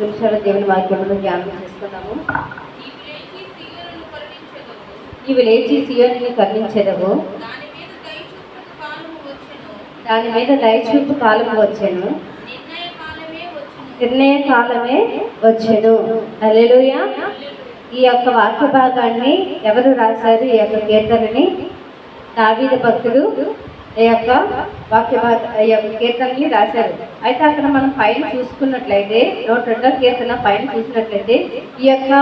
నిమిషాల దేవుని వాక్యమును ధ్యానం చేసుకున్నాము నీవు లేచి లేచి కరుణించెదవు. సియోని కర్ణించెదవు దాని మీద దయచూపు కాలము వచ్చెను నిర్ణయ కాలమే వచ్చును. హల్లెలూయా ఈ యొక్క వాక్య భాగాన్ని ఎవరు రాశారు ఈ యొక్క కీర్తనని దావీద భక్తుడు ఈ యొక్క వాక్య ఈ యొక్క కీర్తనని రాశారు. అయితే అక్కడ మనం పైన చూసుకున్నట్లయితే నూట రెండో కీర్తన పైన చూసినట్లయితే ఈ యొక్క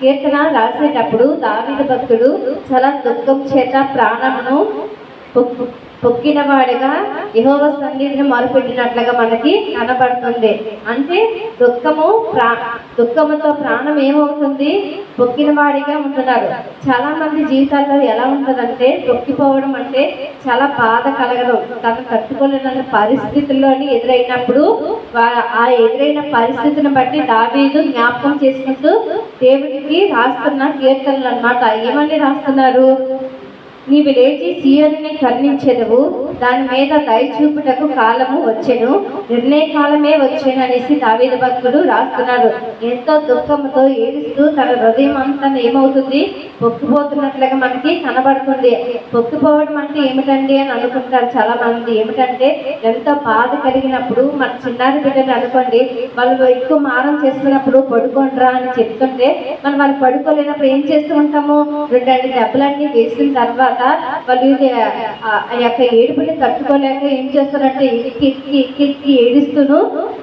కీర్తన రాసేటప్పుడు దావీద భక్తుడు చాలా దుఃఖం చేత ప్రాణమును పొక్కు- పొక్కిన వాడిగా యహోవ సన్నిధిని మొరపెట్టినట్లుగా మనకి కనబడుతుంది. అంటే దుఃఖము ప్రా దుఃఖముతో ప్రాణం ఏమవుతుంది? పొక్కిన వాడిగా ఉంటున్నారు. చాలా మంది జీవితాల్లో ఎలా ఉంటుందంటే పొక్కిపోవడం అంటే చాలా బాధ కలగడం. తను తట్టుకోలేని పరిస్థితుల్లోని ఎదురైనప్పుడు ఆ ఎదురైన పరిస్థితిని బట్టి దావీదు జ్ఞాపకం చేసుకుంటూ దేవుడికి రాస్తున్న కీర్తనలు అనమాట ఏమని రాస్తున్నారు? నీవు లేచి సీయోని కర్ణించెదవు. దాని మీద దయచూపుటకు కాలము వచ్చెను. నిర్ణయ కాలమే వచ్చెను అనేసి దావేద భక్తుడు రాస్తున్నాడు. ఎంతో దుఃఖంతో ఏడుస్తూ తన హృదయం అంతా ఏమవుతుంది? పొక్కిపోతున్నట్లుగా మనకి కనబడుతుంది. పొక్కిపోవడం అంటే ఏమిటండి అని అనుకుంటారు చాలా మంది ఏమిటంటే ఎంతో బాధ కలిగినప్పుడు మన చిన్నారి బిడ్డని అనుకోండి వాళ్ళు ఎక్కువ మారం చేస్తున్నప్పుడు పడుకోండిరా అని చెప్తుంటే మనం వాళ్ళు పడుకోలేనప్పుడు ఏం చేస్తూ ఉంటాము? రెండు రెండు దెబ్బలన్నీ వేసిన తర్వాత వాళ్ళు ఆ యొక్క యొక్క ఏడుపుని తట్టుకోలేక ఏం చేస్తారంటే ఎక్కి ఎక్కి ఎక్కి ఎక్కి ఏడుస్తూను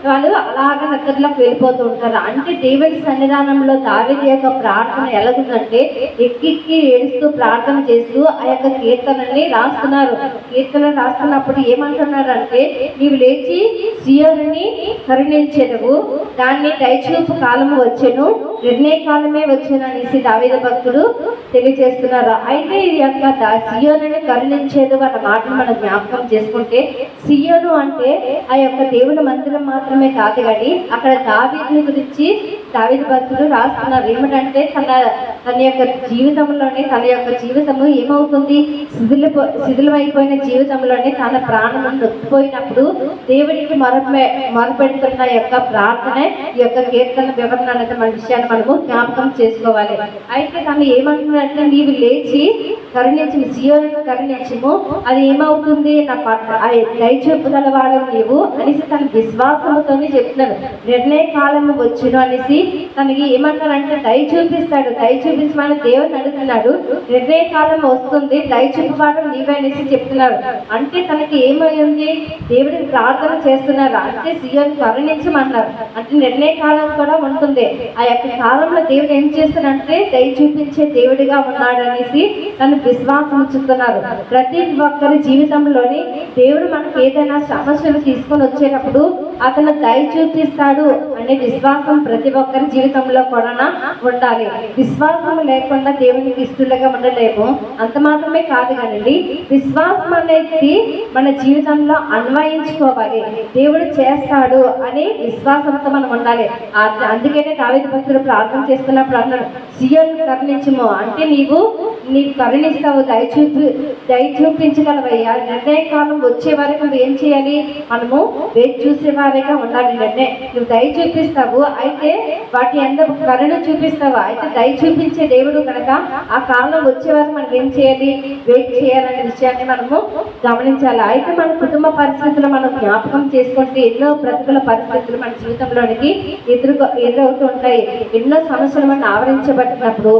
వాళ్ళు అలాగే నిద్రలోకి వెళ్ళిపోతూ ఉంటారు. అంటే దేవుని సన్నిధానంలో దావేది యొక్క ప్రార్థన ఎలాగుందంటే ఎక్కి ఏడుస్తూ ప్రార్థన చేస్తూ ఆ యొక్క కీర్తనల్ని రాస్తున్నారు. కీర్తన రాస్తున్నప్పుడు ఏమంటున్నారంటే నీవు లేచి సియోని కరుణించెదవు. దాన్ని దయచూపు కాలము వచ్చెను. నిర్ణయ కాలమే వచ్చెను అనేసి దావేద భక్తుడు తెలియజేస్తున్నారు. అయితే ఈ యొక్క సియోని సియోనుని కరుణించేది అన్న మాటను మనం జ్ఞాపకం చేసుకుంటే సియోను అంటే ఆ యొక్క దేవుని మందిరం మాత్రమే కాదు కానీ అక్కడ దావీదుని గురించి దావీదు భక్తులు రాస్తున్నారు. ఏమిటంటే తన తన యొక్క జీవితంలోనే తన యొక్క జీవితము ఏమవుతుంది? శిథిల శిథిలమైపోయిన జీవితంలోనే తన ప్రాణం నొప్పిపోయినప్పుడు దేవుడికి మరపే మొరపెడుతున్న యొక్క ప్రార్థన ఈ యొక్క కీర్తన వివరణ అనేది మన విషయాన్ని మనము జ్ఞాపకం చేసుకోవాలి. అయితే తను ఏమంటున్నాడంటే నీవు లేచి కరుణించము సియోను కరుణించము. అది ఏమవుతుంది? నా పట్ల ఆ వాడు నీవు అనేసి తన విశ్వాసముతోనే చెప్తున్నాడు. నిర్ణయ కాలము వచ్చును అనేసి తనకి ఏమంటారంటే దయ చూపిస్తాడు. దయ చూపించమని దేవుని అడుగుతున్నాడు. నిర్ణయ కాలం వస్తుంది. దయ చూపువాడు నీవే అనేసి చెప్తున్నాడు. అంటే తనకి ఏమైంది దేవుడికి ప్రార్థన చేస్తున్నారు అంటే సీఎం కరుణించమన్నారు. అంటే నిర్ణయ కాలం కూడా ఉంటుంది. ఆ యొక్క కాలంలో దేవుడు ఏం చేస్తున్నాడంటే దయ చూపించే దేవుడిగా ఉన్నాడు అనేసి తను విశ్వాసం ఉంచుతున్నారు ప్రతి ఒక్కరి జీవితంలో జీవితంలోని దేవుడు మనకి ఏదైనా సమస్యలు తీసుకొని వచ్చేటప్పుడు అతను దయ చూపిస్తాడు అనే విశ్వాసం ప్రతి ఒక్కరి జీవితంలో కూడా ఉండాలి. విశ్వాసం లేకుండా దేవునికి ఇష్టలుగా ఉండలేము. అంత మాత్రమే కాదు కానండి విశ్వాసం అనేది మన జీవితంలో అన్వయించుకోవాలి. దేవుడు చేస్తాడు అని విశ్వాసంతో మనం ఉండాలి. అందుకనే దావేది భక్తులు ప్రార్థన చేస్తున్నప్పుడు అన్నాడు సీఎం కరుణించము. అంటే నీవు నీకు కరుణిస్తావు దయ చూపి దయ చూపించగలవయ్యా. నిర్ణయకాలం వచ్చే వరకు నువ్వు ఏం చేయాలి? మనము వేచి చూసేవారిగా ఉండాలి నిర్ణయం నువ్వు దయ చూపిస్తావు. అయితే వాటి ఎంత కరుణ చూపిస్తావు? అయితే దయ చూపించే దేవుడు కనుక ఆ కాలం వచ్చే వరకు మనం ఏం చేయాలి? వెయిట్ చేయాలనే విషయాన్ని మనము గమనించాలి. అయితే మన కుటుంబ పరిస్థితులు మనం జ్ఞాపకం చేసుకుంటే ఎన్నో ప్రతికూల పరిస్థితులు మన జీవితంలోనికి ఎదురు ఎదురవుతూ ఉంటాయి. ఎన్నో సమస్యలు మనం ఆవరించబడినప్పుడు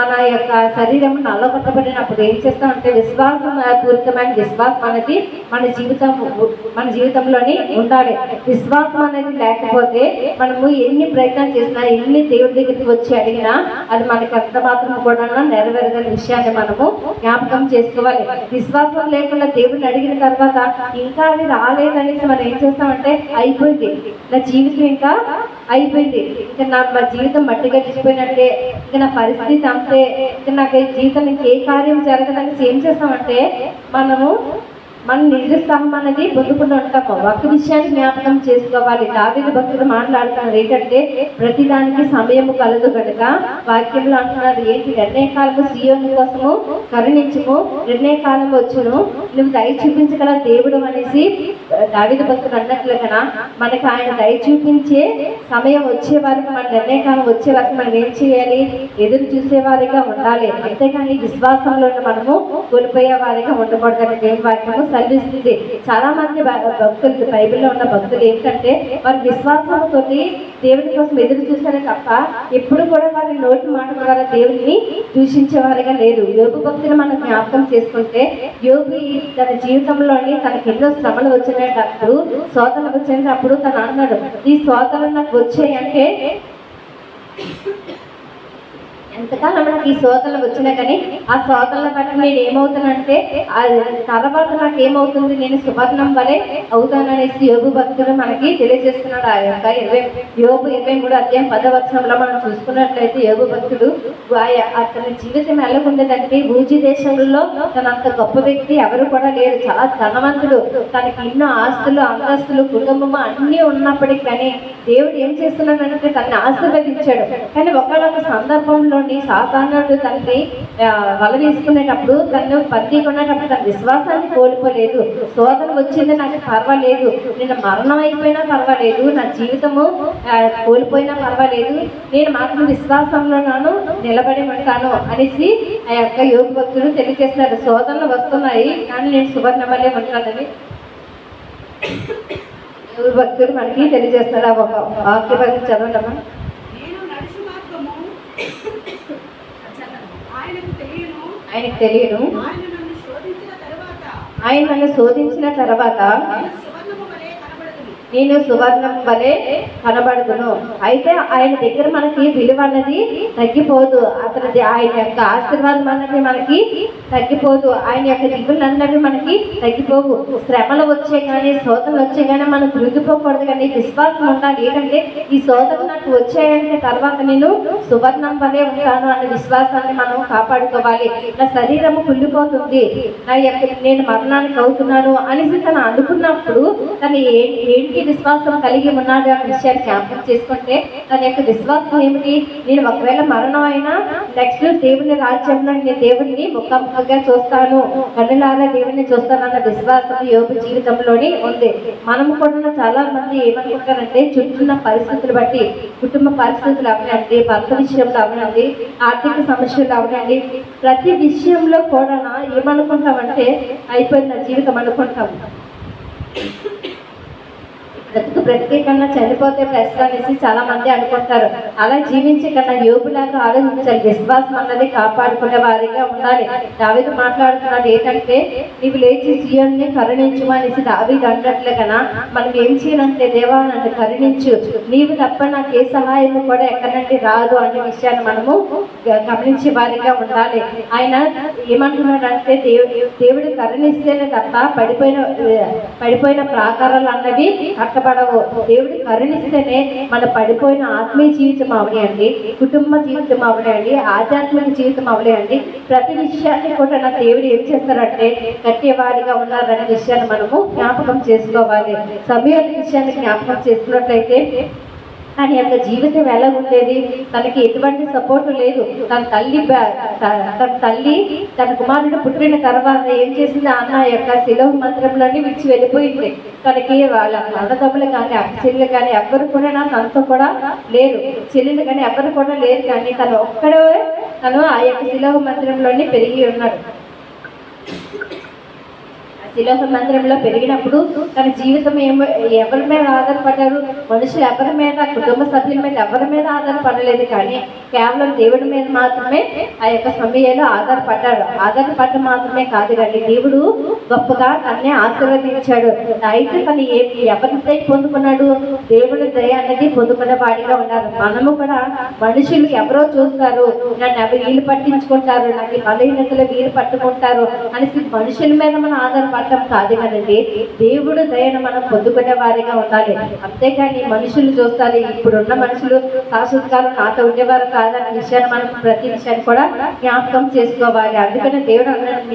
మన యొక్క శరీరం నల్లగొట్టబడినప్పుడు ఏం చేస్తామంటే విశ్వాసం పూరితమైన విశ్వాసం మనకి మన జీవితం మన జీవితంలోని ఉండాలి. విశ్వాసం అనేది లేకపోతే మనము ఎన్ని ప్రయత్నాలు చేసినా ఎన్ని దేవుడి దగ్గరికి వచ్చి అడిగినా అది మనకి అంత మాత్రం కూడా నెరవేరదని విషయాన్ని మనము జ్ఞాపకం చేసుకోవాలి. విశ్వాసం లేకుండా దేవుడిని అడిగిన తర్వాత ఇంకా అది రాలేదనేసి మనం ఏం చేస్తామంటే అయిపోయింది. నా జీవితం ఇంకా అయిపోయింది. ఇంకా నా మా జీవితం మట్టి గడిచిపోయినట్టే ఇంకా నా పరిస్థితి అంతే ఇంకా నాకు జీవితం ఇంకే కార్యం జరగదనేసి ఏం చేస్తామంటే మనము మనం నిరుత్సాహం అనేది పొందుకుంటూ ఉంటాము ఒక విషయాన్ని జ్ఞాపకం చేసుకోవాలి. దావిది భక్తులు మాట్లాడుతున్నారు. ఏంటంటే ప్రతిదానికి సమయము కలదు కనుక వాక్యంలో అంటున్నారు ఏంటి? నిర్ణయ కాలము సీయోని కోసము కరుణించము నిర్ణయ కాలం వచ్చును. నువ్వు దయ చూపించగల దేవుడు అనేసి దావిది భక్తులు అన్నట్లుగా మనకు ఆయన దయ చూపించే సమయం వచ్చే వరకు మన నిర్ణయ కాలం వచ్చే వరకు మనం ఏం చేయాలి? ఎదురు చూసే వారిగా ఉండాలి. అంతేకాని విశ్వాసంలో మనము కోల్పోయే వారిగా ఉండకూడదని దేవుని వాక్యము సెలవిస్తుంది చాలా మంది భక్తులు బైబిల్లో ఉన్న భక్తులు ఏంటంటే వారి విశ్వాసంతో దేవుని కోసం ఎదురు చూసారే తప్ప ఎప్పుడు కూడా వారి నోటి మాట ద్వారా దేవుని దూషించేవారుగా లేరు. యోగు భక్తులు మనం జ్ఞాపకం చేసుకుంటే యోగి తన జీవితంలోని తనకి ఎన్నో శ్రమలు వచ్చినప్పుడు శోధనలు వచ్చినప్పుడు తను అన్నాడు ఈ శోధనలు నాకు వచ్చాయంటే ఎంతకాలం నాకు ఈ శోధనలు వచ్చినా కానీ ఆ శోధనల బట్టి నేను ఏమవుతానంటే ఆ తర్వాత నాకు ఏమవుతుంది? నేను సువర్ణం వలె అవుతాననేసి యోగు భక్తులు మనకి తెలియజేస్తున్నాడు. ఆ యొక్క ఇరవై యోగు ఇరవై మూడు అధ్యాయం పదవచనంలో మనం చూసుకున్నట్లయితే యోగు భక్తుడు అతని జీవితం ఎలాగుండేదంటే భూజి దేశంలో తన అంత గొప్ప వ్యక్తి ఎవరు కూడా లేరు చాలా ధనవంతుడు. తనకి ఎన్నో ఆస్తులు అంతస్తులు కుటుంబము అన్నీ ఉన్నప్పటికీ కానీ దేవుడు ఏం చేస్తున్నాడంటే తనని ఆశీర్వదించాడు. కానీ ఒకనొక సందర్భంలో సాధారణుడు తనని వల వేసుకునేటప్పుడు తను పత్తి కొనేటప్పుడు తన విశ్వాసాన్ని కోల్పోలేదు. శోధన వచ్చింది నాకు పర్వాలేదు. నేను మరణం అయిపోయినా పర్వాలేదు. నా జీవితము కోల్పోయినా పర్వాలేదు. నేను మాత్రం విశ్వాసంలోనూ నిలబడి ఉంటాను అనేసి ఆ యొక్క యోగ భక్తులు తెలియజేస్తారు శోధనలు వస్తున్నాయి కానీ నేను సువర్ణమల్లే ఉంటానని యోగ భక్తుడు మనకి తెలియజేస్తారు ఆ ఒక వాక్య భాగం చదవడమా ఆయనకు తెలియను. ఆయన నన్ను శోధించిన తరువాత ఆయన నన్ను శోధించిన తర్వాత నేను సువర్ణము వలె కనబడుతుంది నేను సువర్ణం వలె కనబడుతును అయితే ఆయన దగ్గర మనకి విలువ అన్నది తగ్గిపోదు. అతనిది ఆయన యొక్క ఆశీర్వాదం అన్నది మనకి తగ్గిపోదు. ఆయన యొక్క దిగులు అన్నవి మనకి తగ్గిపోవు. శ్రమలు వచ్చే కానీ శోధనలు వచ్చే కానీ మనం కృంగిపోకూడదు కానీ విశ్వాసం ఉండాలి. ఏంటంటే ఈ శోధనలు నాకు వచ్చాయంటే తర్వాత నేను సువర్ణం వలె ఉంటాను అనే విశ్వాసాన్ని మనం కాపాడుకోవాలి. నా శరీరము కుళ్ళిపోతుంది. నా యొక్క నేను మరణానికి అవుతున్నాను అనేసి తను అనుకున్నప్పుడు తను ఏంటి ఏంటి విశ్వాసం కలిగి ఉన్నాడు అనే విషయాన్ని జ్ఞాపకం చేసుకుంటే తన యొక్క విశ్వాసం ఏమిటి? నేను ఒకవేళ మరణం అయినా నెక్స్ట్ దేవుని రాజ్యంలో నేను దేవుడిని ముఖాముఖిగా చూస్తాను. కన్నులారా దేవుడిని చూస్తాను అన్న విశ్వాసం యోగ జీవితంలోని ఉంది. మనం కూడా చాలా మంది ఏమనుకుంటారంటే చుట్టూన్న పరిస్థితులు బట్టి కుటుంబ పరిస్థితులు అవనండి భర్త విషయంలో అవనండి ఆర్థిక సమస్యలు అవనండి. ప్రతి విషయంలో కూడా ఏమనుకుంటామంటే అయిపోయింది నా జీవితం అనుకుంటాం. బ్రతుకు బ్రతికే కన్నా చనిపోతే బెస్ట్ అనేసి చాలా మంది అనుకుంటారు. అలా జీవించే కన్నా యోగులాగా ఆలోచించాలి. విశ్వాసం అన్నది కాపాడుకునే వారిగా ఉండాలి. దావిది మాట్లాడుతున్నాడు ఏంటంటే నీవు లేచి సీఎంని కరుణించు అనేసి దావిది అన్నట్లు కన్నా మనం ఏం చేయాలంటే దేవా నన్ను కరుణించు. నీవు తప్ప నాకు ఏ సహాయం కూడా ఎక్కడి నుండి రాదు అనే విషయాన్ని మనము గమనించే వారిగా ఉండాలి. ఆయన ఏమంటున్నాడంటే దేవు దేవుడు కరుణిస్తేనే తప్ప పడిపోయిన పడిపోయిన ప్రాకారాలు అన్నవి కట్టబడవు దేవుడు కరుణిస్తేనే మన పడిపోయిన ఆత్మీయ జీవితం అవలేయండి కుటుంబ జీవితం అవలేయండి ఆధ్యాత్మిక జీవితం అవలేయండి ప్రతి విషయాన్ని కూడా నా దేవుడు ఏం చేస్తారంటే కట్టేవాడిగా ఉన్నారనే విషయాన్ని మనము జ్ఞాపకం చేసుకోవాలి. సమయాల విషయాన్ని జ్ఞాపకం చేసుకున్నట్లయితే తన యొక్క జీవితం ఎలా ఉండేది? తనకి ఎటువంటి సపోర్ట్ లేదు. తన తల్లి తన తల్లి తన కుమారుడు పుట్టిన తర్వాత ఏం చేసింది? అన్న యొక్క శిలవ మంత్రంలోని విడిచి వెళ్ళిపోయింది. తనకి వాళ్ళ అన్నదమ్ములు కానీ అక్క చెల్లెలు కానీ ఎవ్వరు కూడా నా తనతో కూడా లేరు. చెల్లెలు కానీ ఎవ్వరు కూడా లేరు. కానీ తను ఒక్కడే తను ఆ యొక్క శిలవ మంత్రంలోనే పెరిగి ఉన్నాడు. శిలోహ మందిరంలో పెరిగినప్పుడు తన జీవితం ఏమో ఎవరి మీద ఆధారపడ్డారు? మనుషులు ఎవరి మీద కుటుంబ సభ్యుల మీద ఎవరి మీద ఆధారపడలేదు కానీ కేవలం దేవుడి మీద మాత్రమే ఆ యొక్క సమయంలో ఆధారపడ్డాడు. ఆధారపడ్డ మాత్రమే కాదు కానీ దేవుడు గొప్పగా తన్నే ఆశీర్వదించాడు. అయితే తను ఏ ఎవరి దయ పొందుకున్నాడు? దేవుడి దయ అనేది పొందుకునే వాడిగా ఉన్నారు మనము కూడా మనుషులు ఎవరో చూస్తారు. నన్ను ఎవరు వీలు పట్టించుకుంటారు? నాకు బలహీనతలు వీలు పట్టుకుంటారు అనేసి మనుషుల మీద మనం ఆధారపడటం కాదు కదండి. దేవుడు దయను మనం పొందుకునే వారిగా ఉండాలి. అంతేకాని మనుషులు చూస్తారు ఇప్పుడున్న మనుషులు శాశ్వతకాలం నాతో ఉండేవారు కాదన్న విషయాన్ని మనం ప్రతి విషయాన్ని కూడా జ్ఞాపకం చేసుకోవాలి. అందుకనే దేవుడు అన్నాడు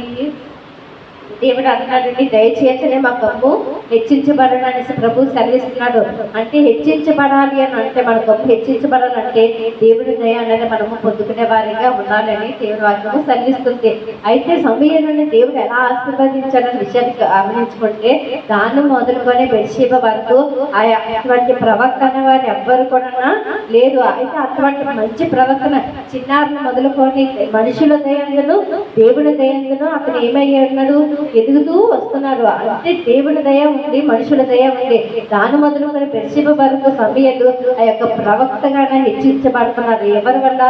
దేవుడు అంటున్నాడండి దయచేతనే మా కమ్ము హెచ్చించబడను అనేసి ప్రభు సెలవిస్తున్నాడు. అంటే హెచ్చించబడాలి అని అంటే మన కమ్ము హెచ్చించబడాలంటే దేవుడి దయ అనేది మనము పొందుకునే వారిగా ఉండాలని దేవుడి వాక్యము సెలవిస్తుంది. అయితే సమయంలోనే దేవుడు ఎలా ఆశీర్వదించాలనే విషయాన్ని గమనించుకుంటే దాన్ని మొదలుకొని బెడ్షీబ వరకు ఆ అటువంటి ప్రవర్తన వారు ఎవ్వరు కూడా లేరు. అయితే అటువంటి మంచి ప్రవక్తన చిన్నారులు మొదలుకొని మనుషుల దయందును దేవుడి దయందును అతను ఏమయ్యాడు ఎదుగుతూ ఎదుగుతూ వస్తున్నారు అంటే దేవుని దయ ఉంది మనుషుల దయ ఉంది. దాని మొదలుకొని బెడ్షీబ భారత సమయంలో ఆ యొక్క ప్రవక్తగానే హెచ్చించబడుతున్నారు ఎవరి వల్ల?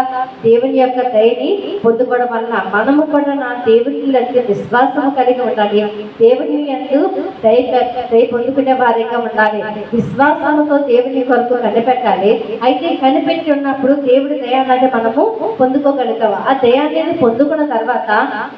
దేవుని యొక్క దయని పొందుకోవడం వల్ల మనము కూడా నా దేవుని అంటే విశ్వాసం కలిగి ఉండాలి. దేవుని ఎందు దయ దయ పొందుకునే వారిగా ఉండాలి. విశ్వాసంతో దేవుని కొరకు కనిపెట్టాలి. అయితే కనిపెట్టి ఉన్నప్పుడు దేవుడి దయ అనేది మనము పొందుకోగలుగుతాం ఆ దయ అనేది పొందుకున్న తర్వాత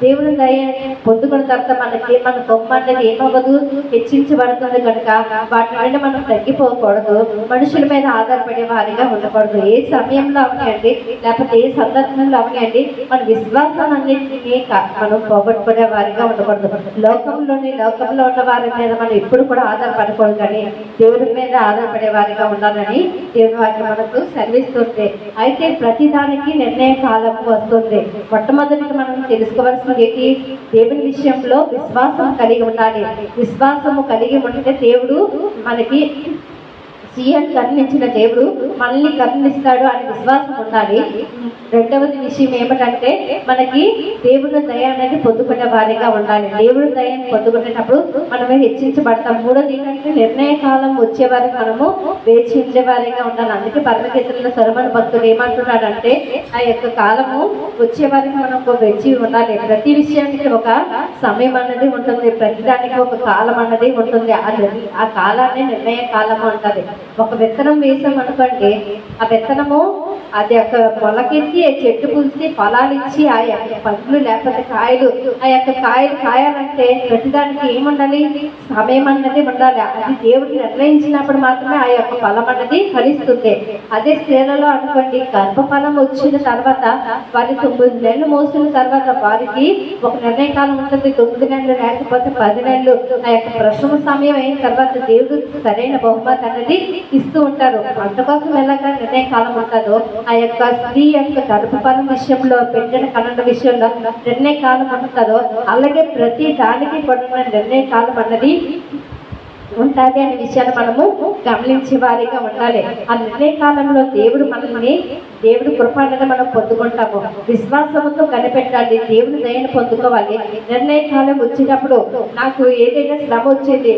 దేవుని దయ పొందుకున్న తర్వాత మనకి మన బొమ్మ అనేది ఏమవ్వదు హెచ్చించబడుతుంది కనుక వాటి నుండి మనం తగ్గిపోకూడదు. మనుషుల మీద ఆధారపడే వారిగా ఉండకూడదు. ఏ సమయంలో అవనండి లేకపోతే ఏ సందర్భంలో అవనండి మన విశ్వాసం అన్నింటినీ మనం పోగొట్టుకునే వారిగా ఉండకూడదు. లోకంలోని లోకంలో ఉన్న వారి మీద మనం ఎప్పుడు కూడా ఆధారపడకూడదు కానీ దేవుడి మీద ఆధారపడే వారిగా ఉండాలని దేవుని వారికి మనకు సెలవిస్తుంది. అయితే ప్రతిదానికి నిర్ణయ కాలం వస్తుంది. మొట్టమొదటి మనం తెలుసుకోవాల్సింది ఏంటి? దేవుని విషయంలో విశ్వాసం కలిగి ఉండాలి. విశ్వాసము కలిగి ఉంటే దేవుడు మనకి సీఎం కరుణించిన దేవుడు మనల్ని కరుణిస్తాడు అనే విశ్వాసం ఉండాలి. రెండవది విషయం ఏమిటంటే మనకి దేవుడు దయ అనేది పొందుకునే వారిగా ఉండాలి. దేవుడి దయని పొందుకునేటప్పుడు మనమే హెచ్చించబడతాం. మూడోది ఏంటంటే నిర్ణయ కాలం వచ్చే వారికి మనము వేచి ఉండే వారిగా ఉండాలి. అందుకే పరమగీతంలో భక్తులు భక్తుడు ఏమంటున్నాడంటే ఆ యొక్క కాలము వచ్చే వారికి మనం ఒక వేచి ఉండాలి. ప్రతి విషయానికి ఒక సమయం అన్నది ఉంటుంది. ప్రతిదానికి ఒక కాలం అన్నది ఉంటుంది. ఆ కాలాన్ని నిర్ణయ కాలము ఉంటుంది ఒక విత్తనం వేసాం అనుకోండి ఆ విత్తనము అది యొక్క పొలకెత్తి చెట్టు పులిసి ఫలాలు ఇచ్చి ఆ యొక్క పండ్లు లేకపోతే కాయలు ఆ యొక్క కాయలు కాయాలంటే ప్రతిదానికి ఏముండాలి? సమయం అన్నది ఉండాలి. అది దేవుడు నిర్ణయించినప్పుడు మాత్రమే ఆ యొక్క ఫలం అన్నది ఫలిస్తుంది. అదే స్త్రీలలో అనుకోండి గర్భఫలం వచ్చిన తర్వాత వారి తొమ్మిది నెలలు మోసిన తర్వాత వారికి ఒక నిర్ణయ కాలం ఉంటుంది. తొమ్మిది నెలలు లేకపోతే పది నెలలు. ఆ యొక్క ప్రసవ సమయం అయిన తర్వాత దేవుడు సరైన బహుమతి అనేది ఇస్తూ ఉంటారు. అందుకోసం ఎలాగ నిర్ణయ కాలం ఉంటుందో ఆ యొక్క స్త్రీ యొక్క గర్భఫలం విషయంలో పెట్టిన కనుల విషయంలో నిర్ణయకాలం కాలం ఉంటుందో అలాగే ప్రతి దానికి కూడా నిర్ణయకాలం అన్నది ఉంటుంది అనే విషయాన్ని మనము గమనించే వారిగా ఉండాలి. ఆ నిర్ణయ కాలంలో దేవుడు మనల్ని దేవుడి కృప అనేది మనం పొందుకుంటాము. విశ్వాసంతో కనిపెట్టాలి దేవుని దయను పొందుకోవాలి. నిర్ణయ కాలం వచ్చినప్పుడు నాకు ఏదైనా శ్రమ వచ్చింది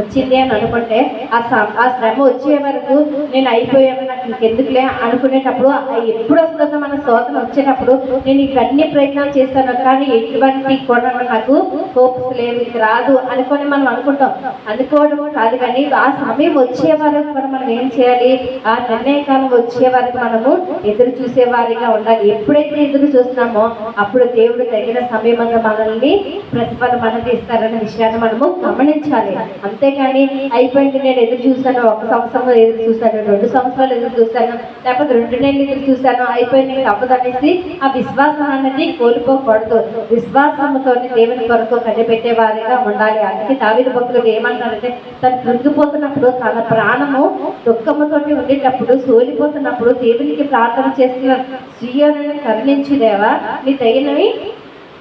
వచ్చింది అని అనుకుంటే ఆ ఆ శ్రమ వచ్చే వరకు నేను అయిపోయాను. నాకు ఇంకెందుకులే అనుకునేటప్పుడు ఎప్పుడు వస్తుందో మన శోధన వచ్చేటప్పుడు నేను ఇవన్నీ ప్రయత్నాలు చేస్తాను కానీ ఎటువంటి కూడా నాకు హోప్స్ లేవు ఇది రాదు అనుకొని మనం అనుకుంటాం. అనుకోవడం కాదు కానీ ఆ సమయం వచ్చే వరకు కూడా మనం ఏం చేయాలి? ఆ నిర్ణయకాలం వచ్చే వరకు మనము ఎదురు చూసేవారిగా ఉండాలి. ఎప్పుడైతే ఎదురు చూస్తున్నామో అప్పుడు దేవుడు తగిన సమయం మనల్ని ప్రతిఫలం అనేది ఇస్తారనే విషయాన్ని మనము గమనించాలి. అంతే అంతేగాని అయిపోయింది. నేను ఎదురు చూసాను ఒక సంవత్సరం ఎదురు చూసాను రెండు సంవత్సరాలు ఎదురు చూసాను లేకపోతే రెండు నెలలు ఎదురు చూశాను. అయిపోయింది ఇంకా అనేసి ఆ విశ్వాసం అనేది కోల్పోకూడదు. విశ్వాసంతో దేవుని కొరకు కనిపెట్టే వారిగా ఉండాలి. అందుకే దావిద భక్తులు ఏమంటారంటే తను కృంగిపోతున్నప్పుడు తన ప్రాణము దుఃఖముతోటి ఉండేటప్పుడు సోలిపోతున్నప్పుడు దేవునికి ప్రార్థన చేస్తున్న స్త్రీలను కరుణించు దేవా. నీ తగినవి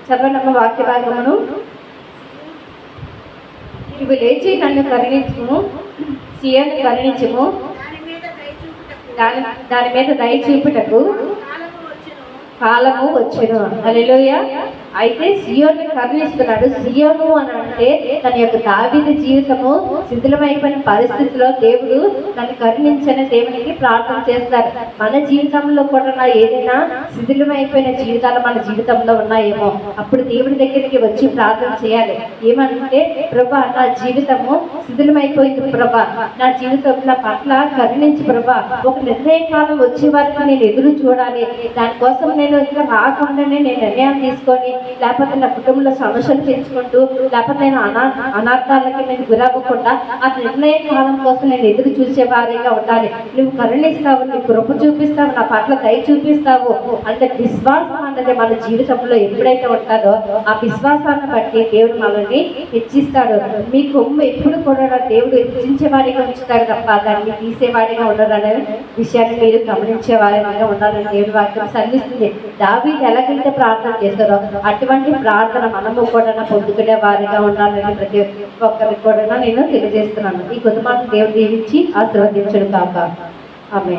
చదవనమ్మ వాక్య భాగమును ఇవి లేచి నన్ను కరుణించుము సీఎను కరుణించుము. దాని దాని దాని మీద దయ చూపుటకు. కాలము వచ్చును. అలెలోయ అయితే సియోను కరుణిస్తున్నాడు. సియోను అని అంటే తన యొక్క దావిద జీవితము శిథిలమైపోయిన పరిస్థితిలో దేవుడు తను కరుణించని దేవునికి ప్రార్థన చేస్తారు మన జీవితంలో కూడా నా ఏదైనా శిథిలమైపోయిన జీవితాలు మన జీవితంలో ఉన్నాయేమో అప్పుడు దేవుడి దగ్గరికి వచ్చి ప్రార్థన చేయాలి. ఏమంటే ప్రభా నా జీవితము శిథిలమైపోయింది ప్రభా. నా జీవితం నా పట్ల కరుణించి ప్రభా. ఒక నిర్ణయ కాలం వచ్చే వరకు నేను ఎదురు చూడాలి. దానికోసం నేను నేను ఇంకా రాకుండానే నేను నిర్ణయం తీసుకొని లేకపోతే నా కుటుంబంలో సమస్యలు పెంచుకుంటూ లేకపోతే నేను అనా అనార్థాలకి నేను గురవ్వకుండా ఆ నిర్ణయ కాలం కోసం నేను ఎదురు చూసే వారిగా ఉండాలి. నువ్వు కరుణిస్తావు నీ కృప చూపిస్తావు నా పట్ల దయ చూపిస్తావు అంటే విశ్వాసం అన్నది మన జీవితంలో ఎప్పుడైతే ఉంటారో ఆ విశ్వాసాన్ని బట్టి దేవుడు మనల్ని హెచ్చిస్తాడు. మీ కొమ్ము ఎప్పుడు కూడా దేవుడు హెచ్చించే వాడిగా ఉంచుతాడు తప్ప దాన్ని తీసేవాడిగా ఉండదనే విషయాన్ని మీరు గమనించే వారిగా ఉండాలని దేవుడు వాక్యం సల్లిస్తుంది దావి ఎలాగైతే ప్రార్థన చేస్తారో అటువంటి ప్రార్థన మనము కూడా పొందుకునే వారిగా ఉండాలని ప్రతి ఒక్కరికి కూడా నేను తెలియజేస్తున్నాను. ఈ కొద్ది మాట దేవుడు దీవించి ఆశీర్వదించడం కాక. ఆమె